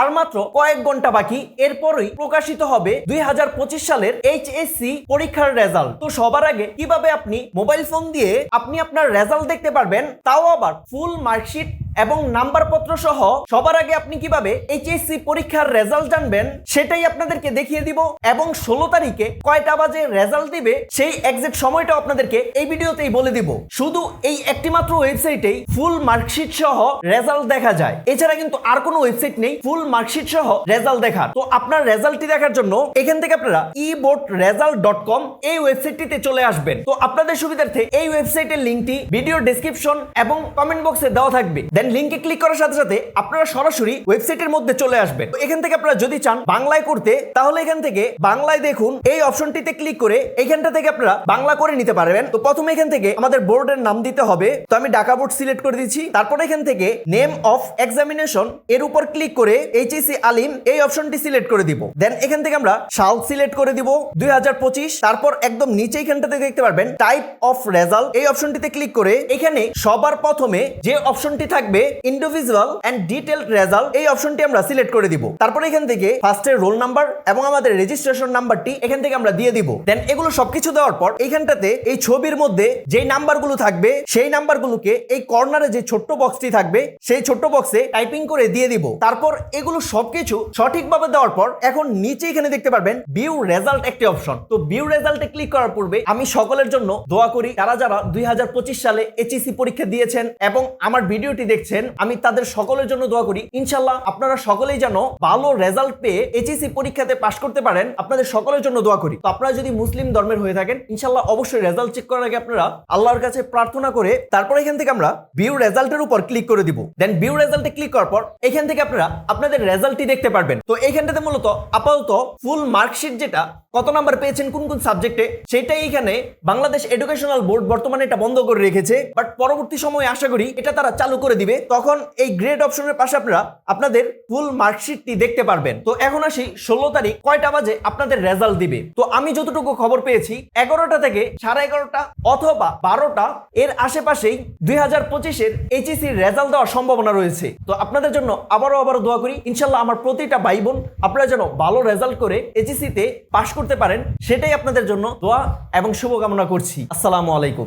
আর মাত্র কয়েক ঘণ্টা বাকি, এরপরই প্রকাশিত হবে দুই হাজার পঁচিশ সালের এইচএসসি পরীক্ষার রেজাল্ট। তো সবার আগে কীভাবে আপনি মোবাইল ফোন দিয়ে আপনি আপনার রেজাল্ট দেখতে পারবেন, তাও আবার ফুল মার্কশিট এবং নাম্বারপত্র সহ সবার আগে আপনি কীভাবে এইচএসসি পরীক্ষার রেজাল্ট জানবেন সেটাই আপনাদেরকে দেখিয়ে দিব এবং ষোলো তারিখে কয়টা বাজে রেজাল্ট দিবে সেই এক্সাক্ট সময়টা আপনাদেরকে এই ভিডিওতেই বলে দিব। শুধু এই একটি মাত্র ওয়েবসাইটেই ফুল মার্কশিট সহ রেজাল্ট দেখা যায়। এছাড়া কিন্তু আর কোনো ওয়েবসাইট নেই ফুল মার্কশিট সহ রেজাল্ট দেখার। তো আপনার রেজাল্টটি দেখার জন্য এখান থেকে আপনারা E board result dot com এই ওয়েবসাইটটিতে চলে আসবেন। তো আপনাদের সুবিধার্থে এই ওয়েবসাইটের লিঙ্কটি ভিডিও ডেসক্রিপশন এবং কমেন্ট বক্সে দেওয়া থাকবে। দেন লিঙ্কে ক্লিক করার সাথে সাথে আপনারা সরাসরি ওয়েবসাইটের মধ্যে চলে আসবেন। এখান থেকে আপনারা যদি চান বাংলায় করতে, তাহলে এখান থেকে বাংলায় দেখুন এই অপশনটিতে ক্লিক করে এখানটা থেকে আপনারা বাংলা করে নিতে পারবেন। তো প্রথমে এখান থেকে আমাদের বোর্ডের নাম দিতে হবে। তো আমি ঢাকা বোর্ড সিলেক্ট করে দিচ্ছি তারপর এখান থেকে নেম অফ এক্সামিনেশন এর উপর ক্লিক করে এইচএসসি আলিম এই অপশনটি সিলেক্ট করে দিব। দেন এখান থেকে আমরা সাল সিলেক্ট করে দিব দুই হাজার পঁচিশ। তারপর একদম নিচে এখানটাতে দেখতে পারবেন টাইপ অফ রেজাল্ট এই অপশনটিতে ক্লিক করে এখানে সবার প্রথমে যে অপশনটি থাকবে ইন্ডিভিজুয়াল এন্ড ডিটেল রেজাল্ট এই অপশনটি আমরা সিলেক্ট করে দিব। তারপর এখান থেকে ফার্স্টের রোল নাম্বার এবং আমাদের রেজিস্ট্রেশন নাম্বারটি এখান থেকে আমরা দিয়ে দিব। দেন এগুলো সবকিছু দেওয়ার পর এইখানটাতে এই ছবির মধ্যে যেই নাম্বারগুলো থাকবে, সেই নাম্বারগুলোকে এই কর্নারে যে ছোট্ট বক্সটি থাকবে, সেই ছোট্ট বক্সে টাইপিং করে দিয়ে দিব। তারপর এগুলো সবকিছু সঠিকভাবে দেওয়ার পর এখন নিচে এখানে দেখতে পারবেন ভিউ রেজাল্ট একটি অপশন তো ভিউ রেজাল্টে ক্লিক করার পূর্বে আমি সকলের জন্য দোয়া করি তারা যারা দুই হাজার পঁচিশ সালে এইচএসসি পরীক্ষা দিয়েছেন এবং আমার ভিডিওটি দেখছেন, আমি তাদের সকলের জন্য দোয়া করি। ইনশাল্লাহ আপনারা সকলেই যেন ভালো রেজাল্ট পেয়ে এইচএসসি পরীক্ষাতে পাশ করতে পারেন, আপনাদের সকলের জন্য দোয়া করি। তো আপনারা যদি মুসলিম ধর্মের হয়ে থাকেন ইনশাল্লাহ অবশ্যই রেজাল্ট চেক করার আগে আপনারা আল্লাহর কাছে প্রার্থনা করে তারপর এখান থেকে আমরা ভিউ রেজাল্টের উপর ক্লিক করে দিব। দেন ভিউ রেজাল্টে ক্লিক করার পর এখান থেকে আপনারা আপনাদের রেজাল্টটি দেখতে পারবেন। তো এখানটাতে মূলত আপাতত ফুল মার্কশিট যেটা, কত নাম্বার পেয়েছেন, কোন কোন সাবজেক্টে সেটাই এখানে বাংলাদেশ এডুকেশনাল বোর্ড বর্তমানে এটা বন্ধ করে রেখেছে। বাট পরবর্তী সময়ে আশা করি এটা তারা চালু করে দিবে, তখন এই গ্রেড অপশনের পাশে আপনারা আপনাদের ফুল মার্কশিটটি দেখতে পারবেন। তো এখন আসি, ষোলো তারিখ, কয়টা বাজে আপনাদের রেজাল্ট দিবে? তো আমি যতটুকু খবর পেয়েছি, এগারোটা থেকে সাড়ে এগারোটা অথবা বারোটা, এর আশেপাশেই দুই হাজার পঁচিশের এইচএসির রেজাল্ট দেওয়ার সম্ভাবনা রয়েছে। তো আপনাদের জন্য আবারও আবারও দোয়া করি, ইনশাল্লাহ আমার প্রতিটা ভাই বোন, আপনারা যেন ভালো রেজাল্ট করে এইচএসিতে পাশ করতে পারেন, সেটাই আপনাদের জন্য দোয়া এবং শুভকামনা করছি। আসসালামু আলাইকুম।